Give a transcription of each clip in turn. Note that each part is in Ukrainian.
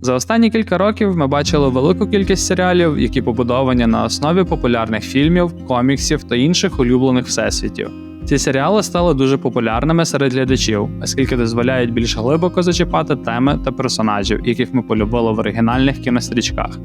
За останні кілька років ми бачили велику кількість серіалів, які побудовані на основі популярних фільмів, коміксів та інших улюблених всесвітів. Ці серіали стали дуже популярними серед глядачів, оскільки дозволяють більш глибоко зачіпати теми та персонажів, яких ми полюбили в оригінальних кінострічках.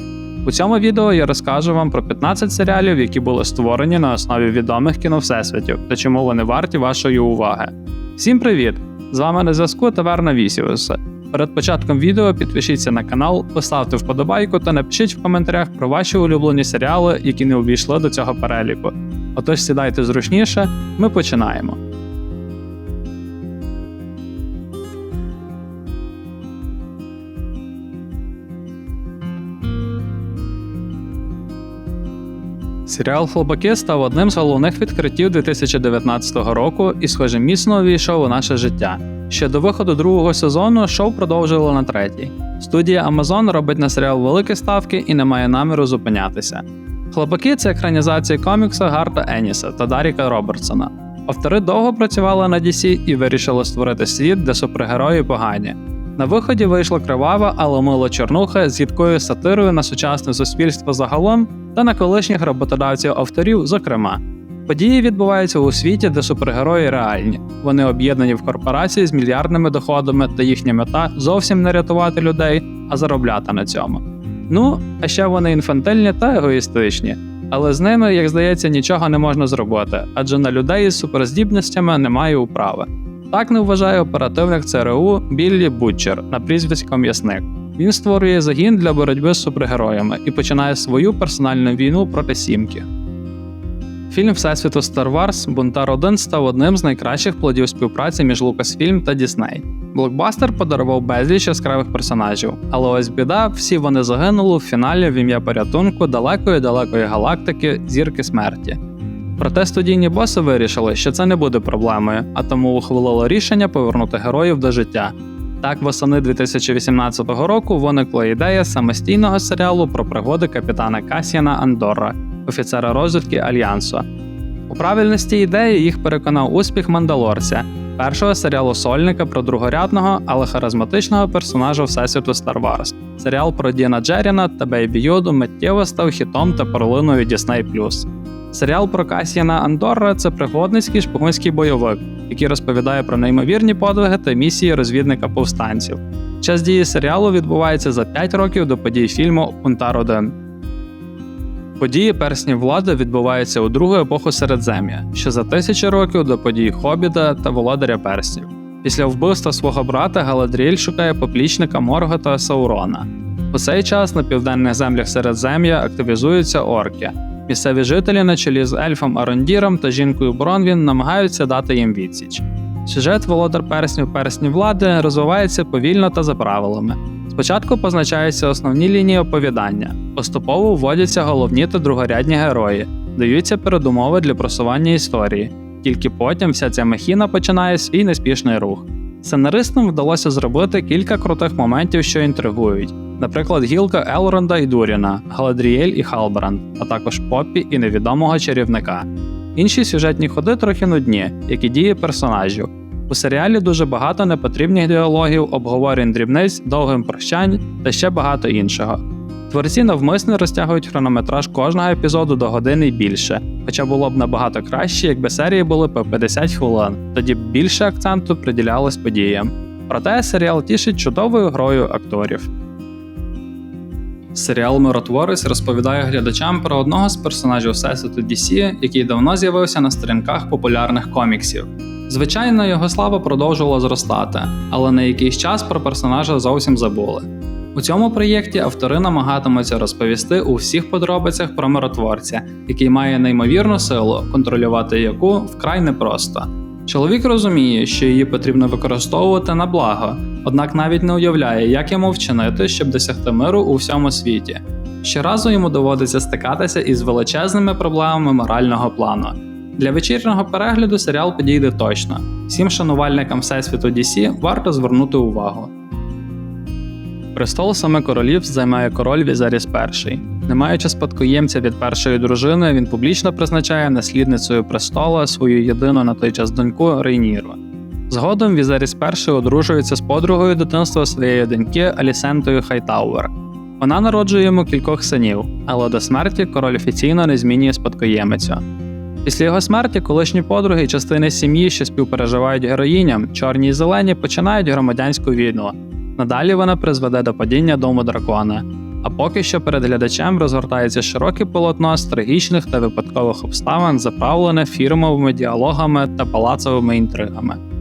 У цьому відео я розкажу вам про 15 серіалів, які були створені на основі відомих кіновсесвітів та чому вони варті вашої уваги. Всім привіт! З вами на зв'язку Таверна Вісіус. Перед початком відео підпишіться на канал, поставте вподобайку та напишіть в коментарях про ваші улюблені серіали, які не увійшли до цього переліку. Отож сідайте зручніше, ми починаємо. Серіал Хлопаки став одним з головних відкриттів 2019 року і, схоже, міцно увійшов у наше життя. Ще до виходу другого сезону шоу продовжувало на третій. Студія Amazon робить на серіал великі ставки і не має наміру зупинятися. Хлопаки це екранізація комікса Гарта Еніса та Даріка Робертсона. Автори довго працювали на DC і вирішили створити світ, де супергерої погані. На виході вийшла кривава, але мила чорнуха з гідкою сатирою на сучасне суспільство загалом та на колишніх роботодавців авторів, зокрема. Події відбуваються у світі, де супергерої реальні. Вони об'єднані в корпорації з мільярдними доходами, та їхня мета зовсім не рятувати людей, а заробляти на цьому. Ну, а ще вони інфантильні та егоїстичні, але з ними, як здається, нічого не можна зробити, адже на людей із суперздібностями немає управи. Так не вважає оперативник ЦРУ Біллі Бутчер на прізвисько М'ясник. Він створює загін для боротьби з супергероями і починає свою персональну війну проти сімки. Фільм Всесвіту Star Wars Бунтар 1 став одним з найкращих плодів співпраці між Lucasfilm та Disney. Блокбастер подарував безліч яскравих персонажів, але ось біда, всі вони загинули в фіналі в ім'я порятунку далекої далекої галактики зірки смерті. Проте студійні боси вирішили, що це не буде проблемою, а тому ухвалило рішення повернути героїв до життя. Так, восени 2018 року виникла ідея самостійного серіалу про пригоди капітана Касіана Андорра, офіцера розвідки Альянсу. У правильності ідеї їх переконав успіх Мандалорця, першого серіалу сольника про другорядного, але харизматичного персонажа Всесвіту Star Wars. Серіал про Діна Джеріна та Бейбі Йоду миттєво став хітом та перлиною Disney+. Серіал про Касіана Андорра це пригодницький шпигунський бойовик, який розповідає про неймовірні подвиги та місії розвідника повстанців. Час дії серіалу відбувається за 5 років до подій фільму Унтар 1 Події перснів влади відбуваються у другу епоху Середзем'я, ще за тисячі років до подій Хобіта та Володаря Перснів. Після вбивства свого брата Галадріель шукає поплічника Моргота Саурона. У цей час на південних землях Середзем'я активізуються орки. Місцеві жителі на чолі з ельфом Арондіром та жінкою Бронвін намагаються дати їм відсіч. Сюжет Володар Перснів Персні влади розвивається повільно та за правилами. Спочатку позначаються основні лінії оповідання, поступово вводяться головні та другорядні герої, даються передумови для просування історії. Тільки потім вся ця махіна починає свій неспішний рух. Сценаристам вдалося зробити кілька крутих моментів, що інтригують, наприклад, гілка Елронда і Дуріна, Галадріель і Халбранд, а також Поппі і невідомого чарівника. Інші сюжетні ходи трохи нудні, як і дії персонажів. У серіалі дуже багато непотрібних діалогів, обговорень дрібниць, довгим прощань та ще багато іншого. Творці навмисно розтягують хронометраж кожного епізоду до години й більше, хоча було б набагато краще, якби серії були по 50 хвилин, тоді б більше акценту приділялось подіям. Проте серіал тішить чудовою грою акторів. Серіал Миротворець розповідає глядачам про одного з персонажів Всесвіту DC, який давно з'явився на сторінках популярних коміксів. Звичайно, його слава продовжувала зростати, але на якийсь час про персонажа зовсім забули. У цьому проєкті автори намагатимуться розповісти у всіх подробицях про миротворця, який має неймовірну силу, контролювати яку вкрай непросто. Чоловік розуміє, що її потрібно використовувати на благо, однак навіть не уявляє, як йому вчинити, щоб досягти миру у всьому світі. Щоразу йому доводиться стикатися із величезними проблемами морального плану. Для вечірнього перегляду серіал підійде точно. Всім шанувальникам Всесвіту DC варто звернути увагу. Престол саме королів займає король Візеріс І. Не маючи спадкоємця від першої дружини, він публічно призначає наслідницею престола свою єдину на той час доньку Рейніру. Згодом Візеріс І одружується з подругою дитинства своєї доньки Алісентою Хайтауер. Вона народжує йому кількох синів, але до смерті король офіційно не змінює спадкоємицю. Після його смерті колишні подруги і частини сім'ї, що співпереживають героїням, чорні і зелені, починають громадянську війну. Надалі вона призведе до падіння дому дракона. А поки що перед глядачем розгортається широке полотно з трагічних та випадкових обставин, заправлене фірмовими діалогами та палацовими інтригами.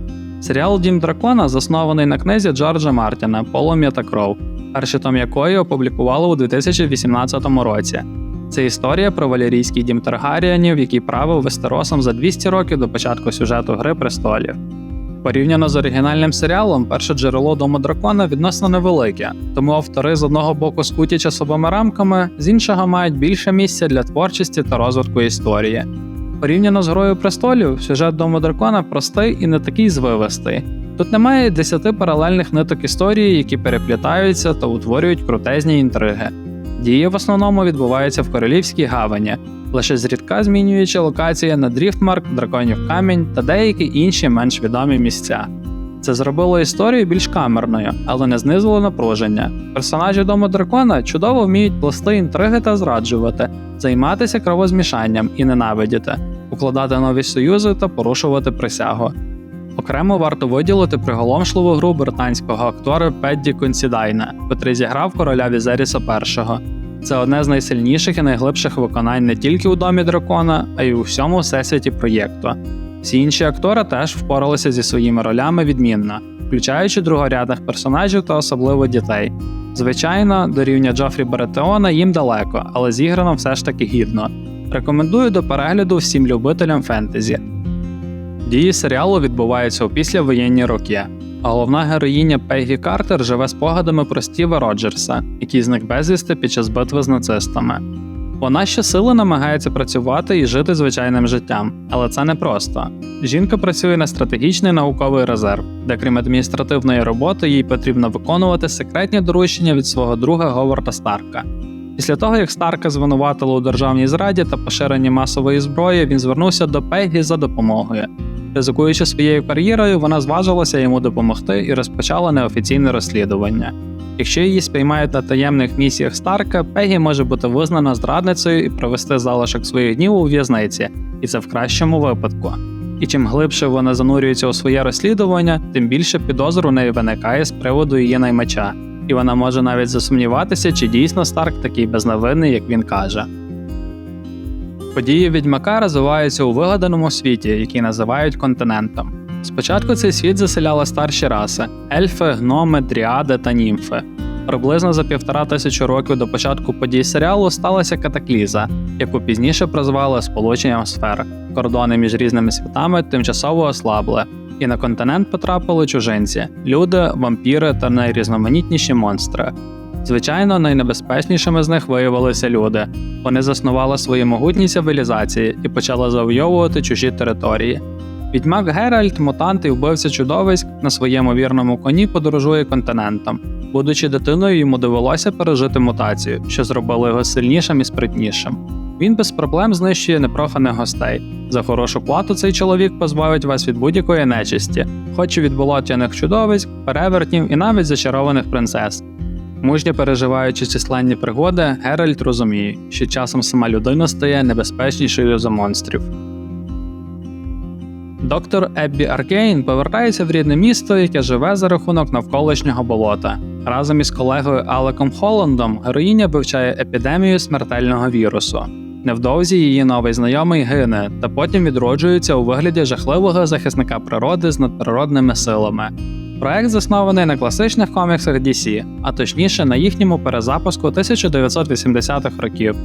Серіал Дім дракона заснований на книзі Джорджа Мартіна Полум'я та кров, перший том якої опублікували у 2018 році. Це історія про валерійський дім Таргаріанів, який правив Вестеросом за 200 років до початку сюжету Гри престолів. Порівняно з оригінальним серіалом, перше джерело Дому дракона відносно невелике, тому автори з одного боку скуті часовими рамками, з іншого мають більше місця для творчості та розвитку історії. Порівняно з Грою престолів, сюжет Дому дракона простий і не такий звивистий. Тут немає десяти паралельних ниток історії, які переплітаються та утворюють крутезні інтриги. Дії в основному відбуваються в королівській гавані, лише зрідка змінюючи локації на Дріфтмарк, Драконів Камінь та деякі інші менш відомі місця. Це зробило історію більш камерною, але не знизило напруження. Персонажі дому дракона чудово вміють плести інтриги та зраджувати, займатися кровозмішанням і ненавидіти, укладати нові союзи та порушувати присягу. Окремо варто виділити приголомшливу гру британського актора Педді Консідайна, котрий зіграв короля Візеріса І. Це одне з найсильніших і найглибших виконань не тільки у домі дракона, а й у всьому всесвіті проєкту. Всі інші актори теж впоралися зі своїми ролями відмінно, включаючи другорядних персонажів та особливо дітей. Звичайно, до рівня Джофрі Баратеона їм далеко, але зіграно все ж таки гідно. Рекомендую до перегляду всім любителям фентезі. Дії серіалу відбуваються у післявоєнні роки, головна героїня Пегі Картер живе спогадами про Стіва Роджерса, який зник безвісти під час битви з нацистами. Вона щосили намагається працювати і жити звичайним життям, але це непросто. Жінка працює на стратегічний науковий резерв, де крім адміністративної роботи, їй потрібно виконувати секретні доручення від свого друга Говарда Старка. Після того, як Старка звинуватили у державній зраді та поширенні масової зброї, він звернувся до Пегі за допомогою. Ризикуючи своєю кар'єрою, вона зважилася йому допомогти і розпочала неофіційне розслідування. Якщо її спіймають на таємних місіях Старка, Пегі може бути визнана зрадницею і провести залишок своїх днів у в'язниці, і це в кращому випадку. І чим глибше вона занурюється у своє розслідування, тим більше підозр у неї виникає з приводу її наймача, і вона може навіть засумніватися, чи дійсно Старк такий безневинний, як він каже. Події відьмака розвиваються у вигаданому світі, який називають континентом. Спочатку цей світ заселяли старші раси ельфи, гноми, дріади та німфи. Приблизно за півтора тисячі років до початку подій серіалу сталася катакліза, яку пізніше прозвали сполученням сфер. Кордони між різними світами тимчасово ослабли, і на континент потрапили чужинці люди, вампіри та найрізноманітніші монстри. Звичайно, найнебезпечнішими з них виявилися люди. Вони заснували свої могутні цивілізації і почали завойовувати чужі території. Відьмак Геральт, мутант і вбивця чудовиськ на своєму вірному коні подорожує континентом. Будучи дитиною, йому довелося пережити мутацію, що зробило його сильнішим і спритнішим. Він без проблем знищує непроханих гостей. За хорошу плату цей чоловік позбавить вас від будь-якої нечисті, хоч і від болотяних чудовиськ, перевертнів і навіть зачарованих принцес. Мужньо переживаючи численні пригоди, Геральт розуміє, що часом сама людина стає небезпечнішою за монстрів. Доктор Еббі Аркейн повертається в рідне місто, яке живе за рахунок навколишнього болота. Разом із колегою Алеком Холландом героїня вивчає епідемію смертельного вірусу. Невдовзі її новий знайомий гине, та потім відроджується у вигляді жахливого захисника природи з надприродними силами. Проект заснований на класичних коміксах DC, а точніше на їхньому перезапуску 1980-х років,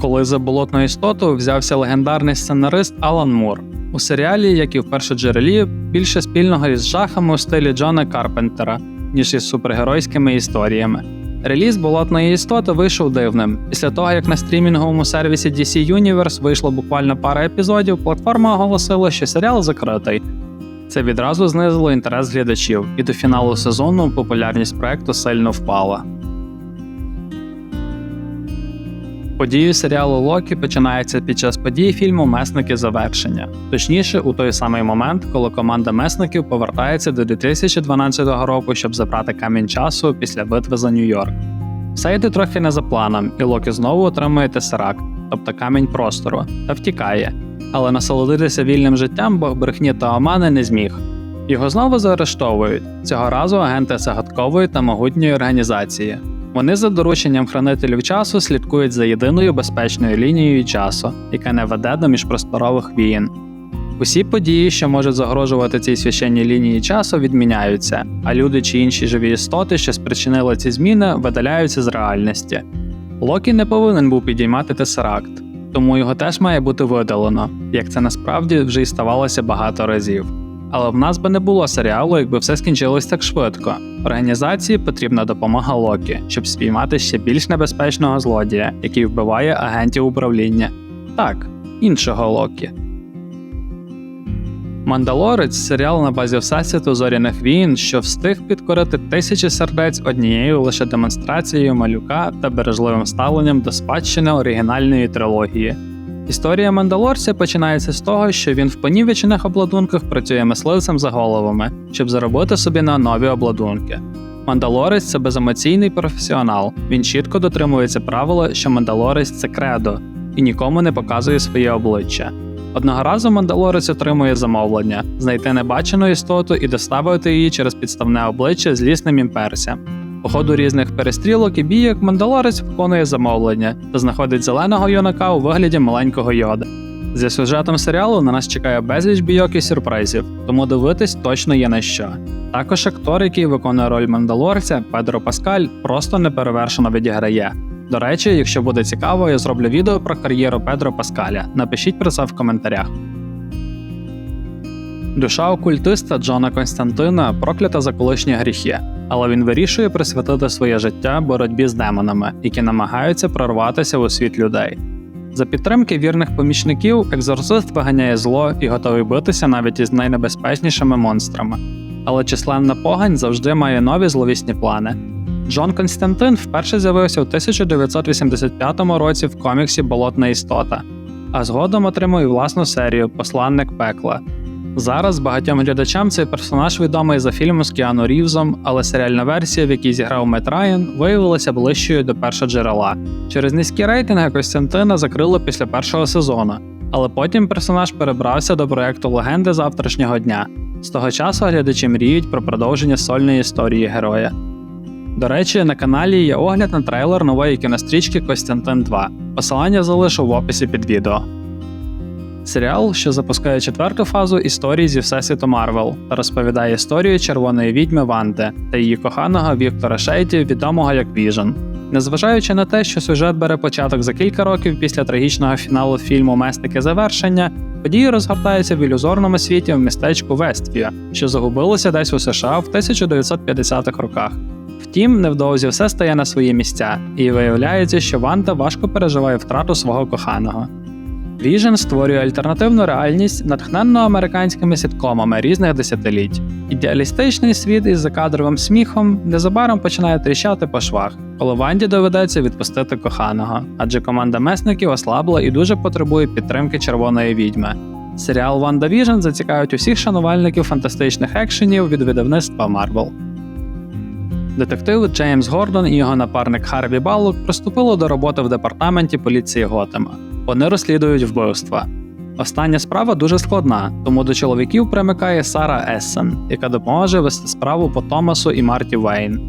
коли за болотну істоту взявся легендарний сценарист Алан Мур. У серіалі, як і в першоджерелі, більше спільного із жахами у стилі Джона Карпентера, ніж із супергеройськими історіями. Реліз болотної істоти вийшов дивним. Після того, як на стрімінговому сервісі DC Universe вийшло буквально пара епізодів, платформа оголосила, що серіал закритий. Це відразу знизило інтерес глядачів, і до фіналу сезону популярність проекту сильно впала. Події серіалу Локі починаються під час подій фільму Месники завершення, точніше, у той самий момент, коли команда месників повертається до 2012 року, щоб забрати камінь часу після битви за Нью-Йорк. Все йде трохи не за планом, і Локі знову отримує тесеракт, тобто камінь простору, та втікає. Але насолодитися вільним життям бог брехні та омани не зміг. Його знову заарештовують цього разу агенти загадкової та могутньої організації. Вони за дорученням хранителів часу слідкують за єдиною безпечною лінією часу, яка не веде до міжпросторових війн. Усі події, що можуть загрожувати цій священній лінії часу, відміняються, а люди чи інші живі істоти, що спричинили ці зміни, видаляються з реальності. Локі не повинен був підіймати тесеракт, тому його теж має бути видалено, як це насправді вже й ставалося багато разів. Але в нас би не було серіалу, якби все скінчилось так швидко. Організації потрібна допомога Локі, щоб спіймати ще більш небезпечного злодія, який вбиває агентів управління. Так, іншого Локі. Мандалорець серіал на базі Всесвіту зоряних війн, що встиг підкорити тисячі сердець однією лише демонстрацією малюка та бережливим ставленням до спадщини оригінальної трилогії. Історія Мандалорця починається з того, що він в понівечених обладунках працює мисливцем за головами, щоб заробити собі на нові обладунки. Мандалорець це беземоційний професіонал. Він чітко дотримується правила, що мандалорець це кредо і нікому не показує своє обличчя. Одного разу мандалорець отримує замовлення знайти небачену істоту і доставити її через підставне обличчя злісним імперцям. По ходу різних перестрілок і бійок мандалорець виконує замовлення та знаходить зеленого юнака у вигляді маленького йода. Зі сюжетом серіалу на нас чекає безліч бійок і сюрпризів, тому дивитись точно є на що. Також актор, який виконує роль мандалорця, Педро Паскаль, просто неперевершено відіграє. До речі, якщо буде цікаво, я зроблю відео про кар'єру Педро Паскаля. Напишіть про це в коментарях. Душа окультиста Джона Константина проклята за колишні гріхи, але він вирішує присвятити своє життя боротьбі з демонами, які намагаються прорватися у світ людей. За підтримки вірних помічників, екзорцист виганяє зло і готовий битися навіть із найнебезпечнішими монстрами. Але численна погань завжди має нові зловісні плани. Джон Константин вперше з'явився у 1985 році в коміксі Болотна істота, а згодом отримав і власну серію Посланник пекла. Зараз багатьом глядачам цей персонаж відомий за фільмом з Кіану Рівзом, але серіальна версія, в якій зіграв Мет Райан, виявилася ближчою до першого джерела. Через низькі рейтинги Костянтина закрило після першого сезону, але потім персонаж перебрався до проекту Легенди завтрашнього дня. З того часу глядачі мріють про продовження сольної історії героя. До речі, на каналі є огляд на трейлер нової кінострічки Костянтин 2. Посилання залишу в описі під відео. Серіал, що запускає четверту фазу історії зі всесвіту Марвел та розповідає історію червоної відьми Ванди та її коханого Віктора Шейті, відомого як Віжен. Незважаючи на те, що сюжет бере початок за кілька років після трагічного фіналу фільму Месники завершення, події розгортаються в ілюзорному світі в містечку Вествія, що загубилося десь у США в 1950-х роках. Втім, невдовзі все стає на свої місця, і виявляється, що Ванда важко переживає втрату свого коханого. Vision створює альтернативну реальність, натхненну американськими сіткомами різних десятиліть. Ідеалістичний світ із закадровим сміхом незабаром починає тріщати по швах, коли Ванді доведеться відпустити коханого, адже команда месників ослабла і дуже потребує підтримки червоної відьми. Серіал Ванда Vision зацікавить усіх шанувальників фантастичних екшенів від видавництва Marvel. Детектив Джеймс Гордон і його напарник Харві Баллок приступили до роботи в департаменті поліції Готема. Вони розслідують вбивства. Остання справа дуже складна, тому до чоловіків примикає Сара Ессен, яка допоможе вести справу по Томасу і Марті Вейн.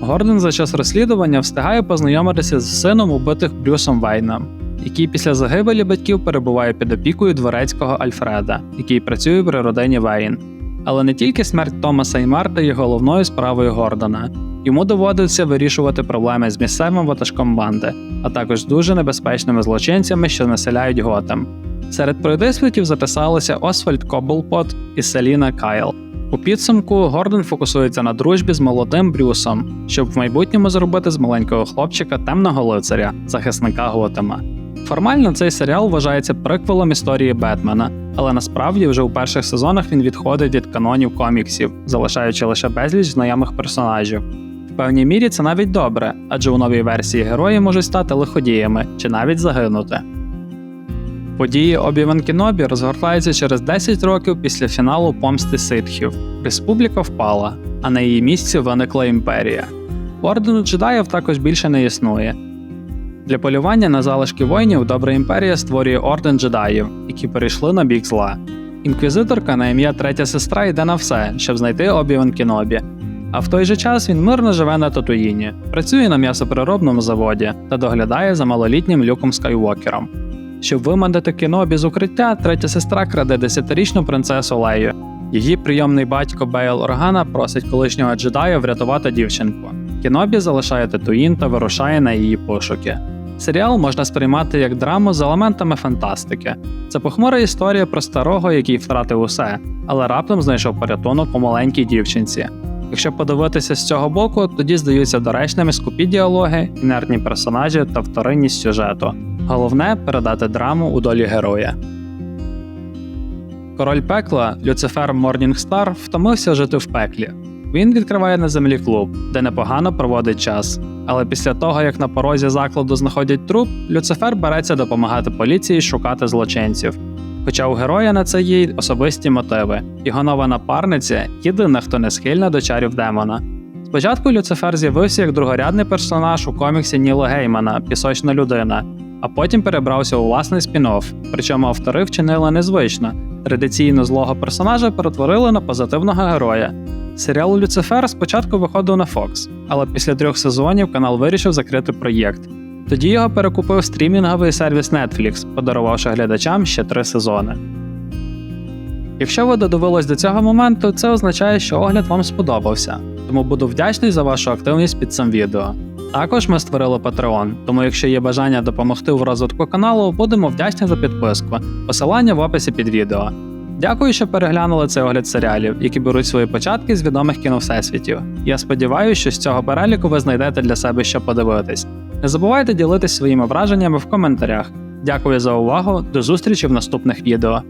Гордон за час розслідування встигає познайомитися з сином убитих Брюсом Вейном, який після загибелі батьків перебуває під опікою дворецького Альфреда, який працює при родині Вейн. Але не тільки смерть Томаса і Марти є головною справою Гордона. Йому доводиться вирішувати проблеми з місцевим ватажком банди, а також дуже небезпечними злочинцями, що населяють Готем. Серед пройдисвітів записалися Освальд Коблпот і Селіна Кайл. У підсумку Гордон фокусується на дружбі з молодим Брюсом, щоб в майбутньому зробити з маленького хлопчика темного лицаря, захисника Готема. Формально цей серіал вважається приквелом історії Бетмена, але насправді вже у перших сезонах він відходить від канонів коміксів, залишаючи лише безліч знайомих персонажів. В певній мірі це навіть добре, адже у новій версії герої можуть стати лиходіями чи навіть загинути. Події Обіван Кінобі розгортаються через 10 років після фіналу помсти ситхів. Республіка впала, а на її місці виникла імперія. Ордену джедаїв також більше не існує. Для полювання на залишки воїнів Добра імперія створює орден джедаїв, які перейшли на бік зла. Інквізиторка на ім'я третя сестра йде на все, щоб знайти Обіван Кінобі. А в той же час він мирно живе на Татуїні, працює на м'ясопереробному заводі та доглядає за малолітнім люком Скайуокером. Щоб вимандити Кінобі з укриття, третя сестра краде десятирічну принцесу Лею. Її прийомний батько Бейл Органа просить колишнього джедая врятувати дівчинку. Кінобі залишає Татуїн та вирушає на її пошуки. Серіал можна сприймати як драму з елементами фантастики. Це похмура історія про старого, який втратив усе, але раптом знайшов порятунок у маленькій дівчинці. Якщо подивитися з цього боку, тоді здаються доречними скупі діалоги, інертні персонажі та вторинність сюжету. Головне передати драму у долі героя. Король пекла Люцифер Морнінгстар втомився жити в пеклі. Він відкриває на землі клуб, де непогано проводить час. Але після того, як на порозі закладу знаходять труп, Люцифер береться допомагати поліції шукати злочинців. Хоча у героя на це є й особисті мотиви, його нова напарниця єдина, хто не схильна до чарів демона. Спочатку Люцифер з'явився як другорядний персонаж у коміксі Ніла Геймана Пісочна людина, а потім перебрався у власний спін-офф, причому автори вчинили незвично. Традиційно злого персонажа перетворили на позитивного героя. Серіал Люцифер спочатку виходив на Fox, але після трьох сезонів канал вирішив закрити проєкт. Тоді його перекупив стрімінговий сервіс Netflix, подарувавши глядачам ще три сезони. Якщо ви додивились до цього моменту, це означає, що огляд вам сподобався, тому буду вдячний за вашу активність під цим відео. Також ми створили Patreon, тому якщо є бажання допомогти в розвитку каналу, будемо вдячні за підписку. Посилання в описі під відео. Дякую, що переглянули цей огляд серіалів, які беруть свої початки з відомих кіновсесвітів. Я сподіваюся, що з цього переліку ви знайдете для себе що подивитись. Не забувайте ділитись своїми враженнями в коментарях. Дякую за увагу, до зустрічі в наступних відео.